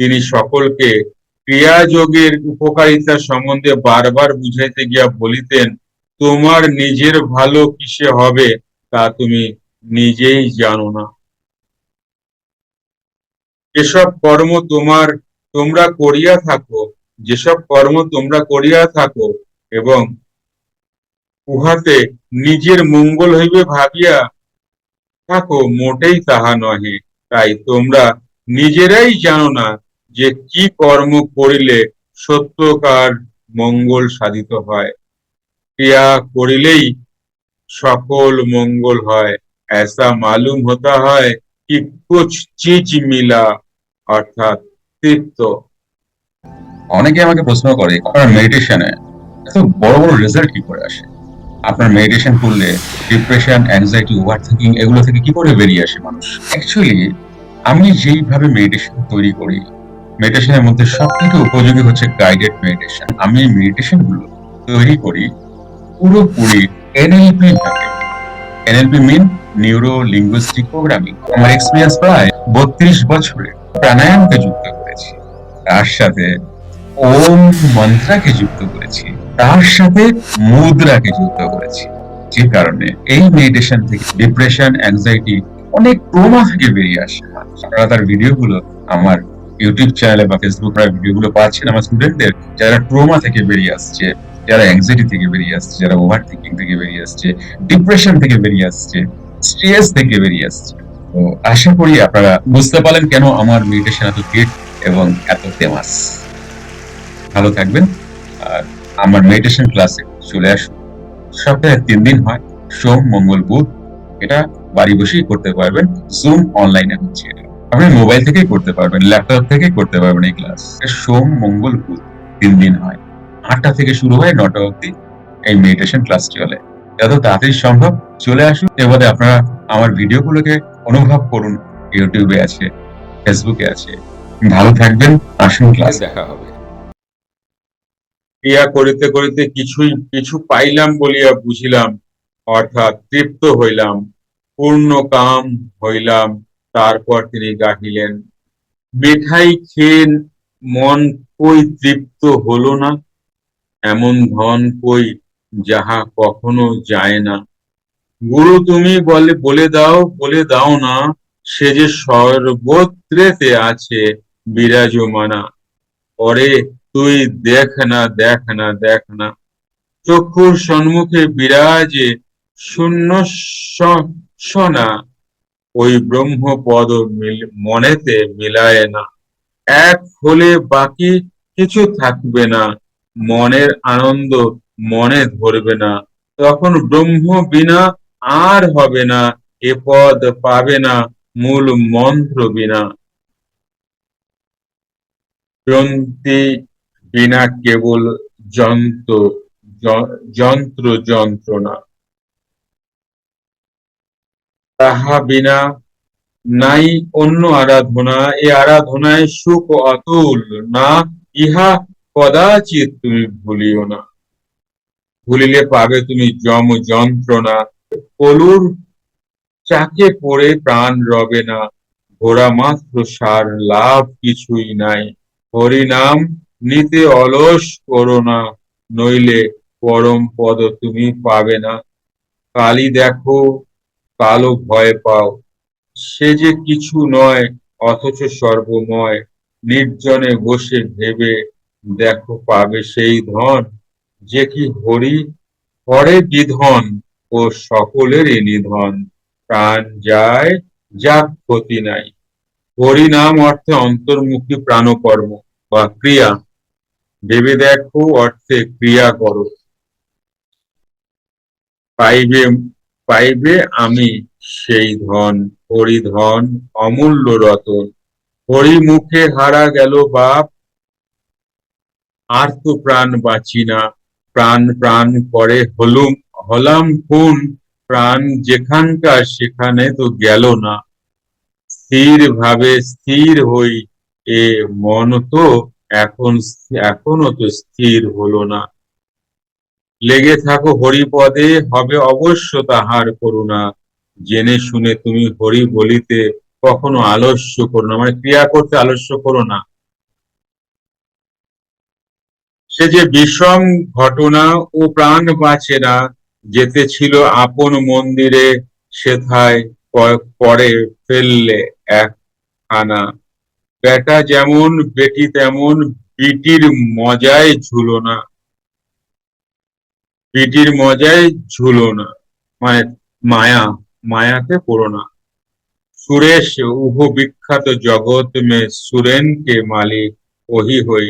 তিনি সকলকে ক্রিয়াযোগের উপকারিতা সম্বন্ধে বারবার বুঝাইতে গিয়া বলিতেন, তোমার নিজের ভালো কিসে হবে তা তুমি নিজেই জানো না। এসব কর্ম তোমার, তোমরা করিয়া থাকো, যেসব কর্ম তোমরা করিয়া থাকো এবং উহাতে নিজের মঙ্গল হইবে ভাবিয়া থাকো, মোটেই তাহা নহে। তাই তোমরা নিজেরাই জানো না যে কি কর্ম করিলে সত্যকার মঙ্গল সাধিত হয় ক্রিয়া করিলেই সকল মঙ্গল হয় ऐसा मालूम होता है कि कुछ चीज मिला অর্থাৎ তৃপ্ত অনেকে আমাকে প্রশ্ন করে আপনার মেডিটেশনে এত বড় বড় রেজাল্ট কি করে আসে আপনার মেডিটেশন করলে ডিপ্রেশন অ্যাংজাইটি ওভার থিঙ্কিং এগুলো থেকে কি করে বেরিয়ে আসে মানুষ অ্যাকচুয়ালি আমি যেইভাবে মেডিটেশন তৈরি করি মেডিটেশনের মধ্যে সব থেকে উপযোগী হচ্ছে গাইডেড মেডিটেশন আমি এই মেডিটেশনগুলো তৈরি করি পুরোপুরি এনএলপি ভাবে। NLP mean neuro linguistic programming আমার এক্সপিরিয়েন্স প্রায় বত্রিশ বছরে প্রাণায়ামকে যুক্ত করেছি। তার সাথে ওম মন্ত্রাকে যুক্ত করেছি। তার সাথে মুদ্রাকে যুক্ত করেছি। যে কারণে এই মেডিটেশন থেকে ডিপ্রেশন অ্যাংজাইটি অনেক ট্রমা থেকে বেরিয়ে আসে। আপনারা তার ভিডিওগুলো আমার ইউটিউব চ্যানেলে বা ফেসবুক ভিডিওগুলো পাচ্ছেন আমার স্টুডেন্টদের যারা ট্রমা থেকে বেরিয়ে আসছে, যারা অ্যাংজাইটি থেকে বেরিয়ে আসছে, যারা ওভার থিঙ্কিং থেকে বেরিয়ে আসছে ডিপ্রেশন থেকে বেরিয়ে আসছে স্ট্রেস থেকে বেরিয়ে আসছে। তো আশা করি আপনারা বুঝতে পারলেন কেন আমার মেডিটেশন এত গেট এবং এত ফেমাস ভালো থাকবেন, আর আমার মেডিটেশন ক্লাসে চলে আসুন। সপ্তাহে তিন দিন হয়, সোম, মঙ্গল, বুধ, এটা বাড়ি বসেই করতে পারবেন। জুম অনলাইনে হচ্ছে আপনি মোবাইল থেকেই করতে পারবেন ল্যাপটপ থেকেই করতে পারবেন এই ক্লাস সোম, মঙ্গল, বুধ তিন দিন হয়। আটটা থেকে শুরু হয়, নটা অবধি এই মেডিটেশন ক্লাস চলে। যত তাড়াতাড়ি সম্ভব চলে আসুন, এবারে আপনারা আমার ভিডিওগুলোকে অনুভব করুন। ইউটিউবে আছে ফেসবুকে আছে। ভালো থাকবেন, আসুন ক্লাস দেখা হবে। ক্রিয়া করিতে করিতে কিছুই, কিছু পাইলাম বলিয়া বুঝিলাম, অর্থাৎ তৃপ্ত হইলাম, পূর্ণ কাম হইলাম। তারপর তিনি গাহিলেন, মিঠাই খেয়ে মন কই তৃপ্ত হলো না? এমন ধন কই যাহা কখনো যায় না? গুরু তুমি বলে বলে দাও বলে দাও না, সে যে সর্বত্রেতে আছে বিরাজমানা। পরে তুই দেখ না দেখ না দেখ না। চক্ষুর সম্মুখে বিরাজে শূন্য সোনা ওই ব্রহ্মপদ মনেতে মিলায় না। এক হলে বাকি কিছু থাকবে না। মনের আনন্দ মনে ধরবে না। তখন ব্রহ্ম বিনা আর হবে না, এ পদ পাবে না, মূল মন্ত্র বিনা। গ্রন্থি বিনা কেবল যন্ত্র যন্ত্র যন্ত্রণা। তাহা বিনা নাই অন্য আরাধনা, এ আরাধনায় সুখ অতুল না, ইহা কদাচিৎ তুমি ভুলিও না। ভুলিলে পাবে তুমি যম যন্ত্রণা, কলুর চাকে পড়ে প্রাণ রবে না, ঘোড়া মাত্র সার লাভ কিছুই নাই। হরিনাম নিতে অলস করো না, নইলে পরম পদ তুমি পাবে না। কালি দেখো কালো ভয় পাও। সে যে কিছু নয়, অথচ সর্বময়। নির্জনে বসে ভেবে দেখো পাবে সেই ধন, যে কি হরি করে বিধন ও সকলেরই নিধন। প্রাণ যায় যা ক্ষতি নাই। হরিনাম অর্থে অন্তর্মুখী প্রাণকর্ম বা ক্রিয়া। ভেবে দেখো অর্থে ক্রিয়া করো। পাইবে পাইবে আমি সেই ধন, হরিধন, অমূল্য রতন। হরি মুখে হারা গেল বাপ, আর তো প্রাণ বাঁচি না। প্রাণ প্রাণ করে হলুম, হলাম খুন। প্রাণ যেখানকার সেখানে তো গেল না। স্থির ভাবে স্থির হই, এ মন তো এখন, এখনও তো স্থির হলো না। লেগে থাকো হরিপদে, হবে অবশ্য তাহার করুণা। জেনে শুনে তুমি হরি বলিতে কখনো আলস্য করো না মানে ক্রিয়া করতে আলস্য করো না। সে যে বিষম ঘটনা ও প্রাণ বাঁচে না, যেতে ছিল আপন মন্দিরে, সেথায় পরে ফেললে এক খানা বেটা যেমন, বেটি তেমন, বিটির মজায় ঝুলো না। বিটির মজায় ঝুলো না মানে মায়া মায়াতে পড়ো না। সুরেশ উহ বিখ্যাত জগৎ মে সুরেন কে মালিক ওহি হই।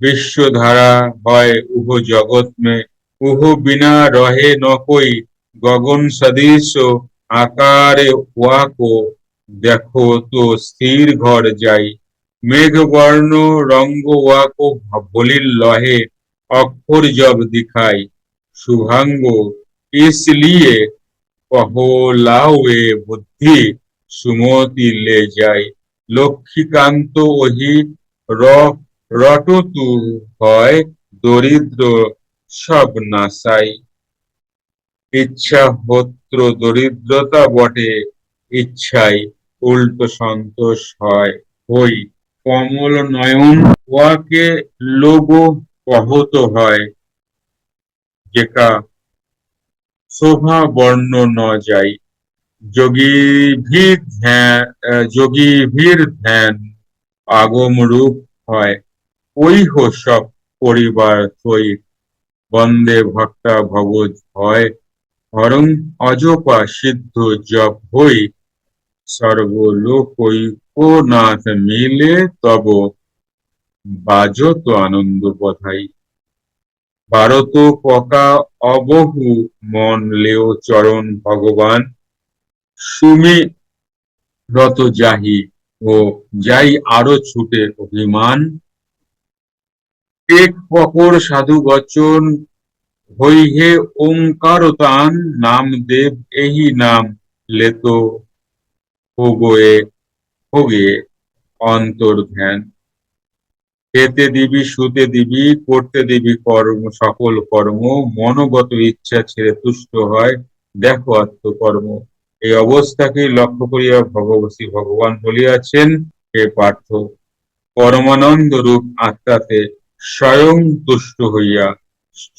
বিশ্বধারা হয় উহ জগৎ মে উহ বিনা রহে ন কই। গগন সদৃশ আকারে ওয়াকো দেখো তো স্থির ঘর যাই। মেঘ বর্ণ রঙ্গ ওয়াকো বলির লহে, অক্ষর জব দিখাই। শুভাঙ্গ इसलिए পহলাওয়ে বুদ্ধি সুমতি লে যাই লক্ষ্মীকান্ত ওহি র রটতু হয় দরিদ্র সব নাসাই ইচ্ছা হত্র দরিদ্রতা বটে ইচ্ছাই উল্টো সন্তোষ হয় হই কমল নয়ন ওয়াকে লোভ কহত হয় যেকা শোভা বর্ণ ন যাই যোগী ভীর ধ্যান যোগী ভীর ধ্যান আগম রূপ হয়। ওই সব পরিবার থই বন্দে ভক্তা ভগজ হয় হরং অজপা সিদ্ধ জপ হই। সর্বলোকৈকনাথ মিলে তব বাজত আনন্দ বধাই ভারত পকা অবহু মন লেও চরণ ভগবান। সুমি রত যাহি ও যাই আরও ছুটে অভিমান। টেক পকর সাধু বচন হই হে ওঙ্কার তান নাম দেব এহি নাম লেতো হোগয়ে হোগে অন্তর ধ্যান খেতে দিবি, শুতে দিবি করতে দিবি কর্ম, সকল কর্ম, মনোগত ইচ্ছা ছেড়ে তুষ্ট হয়। দেখো আত্মকর্ম। এই অবস্থাকে লক্ষ্য করিয়া ভগবতী ভগবান বলিয়াছেন, হে পার্থ, পরমানন্দ রূপ আত্মাতে স্বয়ং তুষ্ট হইয়া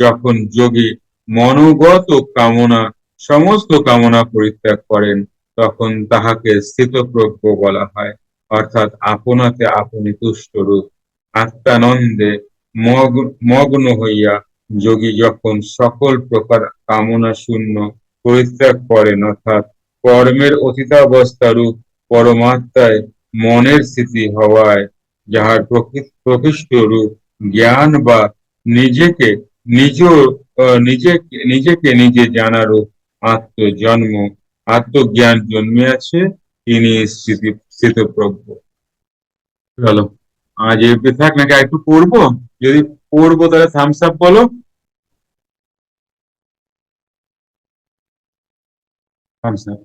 যখন যোগী মনোগত কামনা, সমস্ত কামনা পরিত্যাগ করেন, তখন তাহাকে স্থিতপ্রজ্ঞ বলা হয়। অর্থাৎ আপনাতে আপনি তুষ্ট রূপ। আত্মানন্দে মগ- মগ্ন হইয়া যোগী যখন সকল প্রকার কামনা শূন্য পরিত্যাগ করেন, অর্থাৎ কর্মের অতীতাবস্থা রূপ পরমাত্মায় মনের স্থিতি হওয়ায় যাহার প্রকৃষ্ট রূপ জ্ঞান বা নিজেকে, নিজ নিজেকে নিজেকে নিজে জানারও আত্মজন্ম, আত্মজ্ঞান জন্মিয়াছে, তিনি স্থিতি, স্থিতপ্রজ্ঞ। চলো। এমপি থাক, নাকি একটু পড়ব? যদি পড়ব, তাহলে থামস আপ বলো। থামস আপ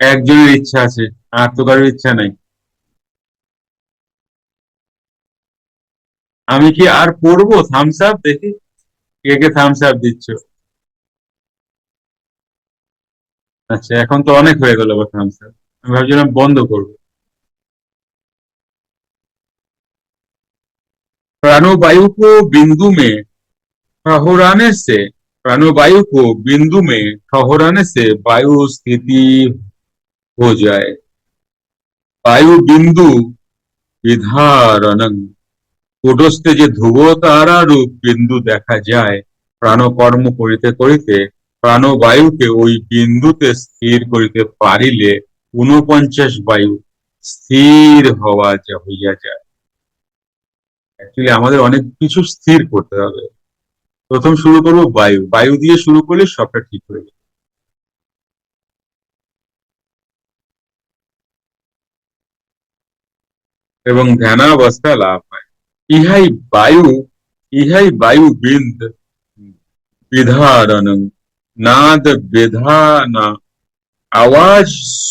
একজনের ইচ্ছা আছে, আর তো কারোর ইচ্ছা নাই। আমি কি আর পড়ব? থামস আপ দেখি। কে কে থামস আপ দিচ্ছ? আচ্ছা এখন তো অনেক হয়ে গেল থামস আপ আমি ভাবছিলাম বন্ধ করব। प्राणवायु को बिंदु में ठहराने से प्राणवायु को बिंदु में ठहराने से वायु स्थिति हो जाए वायु बिंदु বিধারণং কুটস্থে যে ধ্রুব তারা রূপ বিন্দু দেখা যায় প্রাণকর্ম করিতে করিতে প্রাণবায়ুকে ওই বিন্দুতে স্থির করিতে পারিলে ঊনপঞ্চাশ বায়ু স্থির হওয়া যা হইয়া যায় অ্যাকচুয়ালি আমাদের অনেক কিছু স্থির করতে হবে। প্রথম শুরু করব বায়ু। বায়ু দিয়ে শুরু করলে সবটা ঠিক হয়ে যাবে। এবং ধ্যানাবস্থা লাভ হয়। ইহাই বায়ু ইহাই বায়ু বিন্দ বিধারণ। নাদ বেধানা। আওয়াজ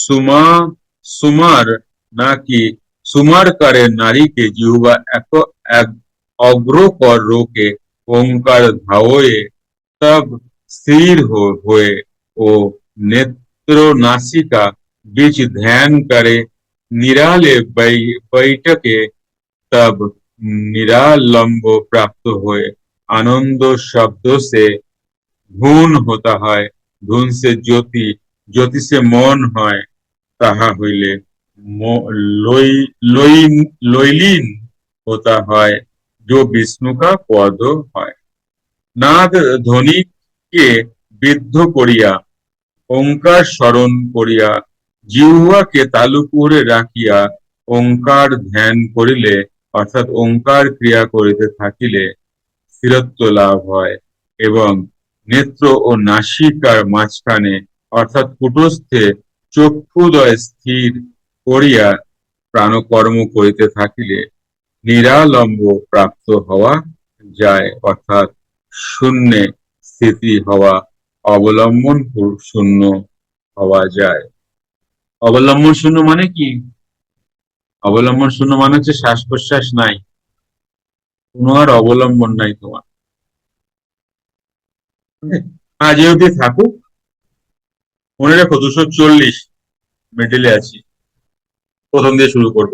সুমা, সুমার নাকি, সুমার করে নারীকে জিহুবা এক এক অগ্রকর রোকে ओंकार धावोए तब स्थिर हो हुए ओ नेत्र नासिका बीच ध्यान करे निराले बै- बैठके तब निरालंब प्राप्त हुए आनंद शब्द से ধুন হতা হয় ধুন সে জ্যোতি জ্যোতি সে মন হয় তাহা হইলে ম- লই- লই- লইলিন হতা হয় जो विष्णु का পদ হয় নাদ ধ্বনিকে বিদ্ধ করিয়া ওঙ্কার স্মরণ করিয়া জিহ্বাকে তালু করে রাখিয়া ওঙ্কার ধ্যান করিলে অর্থাৎ ওঙ্কার ক্রিয়া করিতে থাকিলে স্থিরত্ব লাভ হয় এবং নেত্র ও নাসিকার মাঝখানে অর্থাৎ কুটস্থে চক্ষুদয় স্থির করিয়া প্রাণকর্ম করিতে থাকিলে নিরালম্ব প্রাপ্ত হওয়া যায়, অর্থাৎ শূন্যে স্থিতি হওয়া, অবলম্বন শূন্য হওয়া যায়। অবলম্বন শূন্য মানে কি? অবলম্বন শূন্য মানে হচ্ছে শ্বাস প্রশ্বাস নাই। কোনো আর অবলম্বন নাই তোমার। আজ এই অবধি থাকুক। মনে রেখো, দুশো চল্লিশ মিডিলে আছি। প্রথম দিয়ে শুরু করব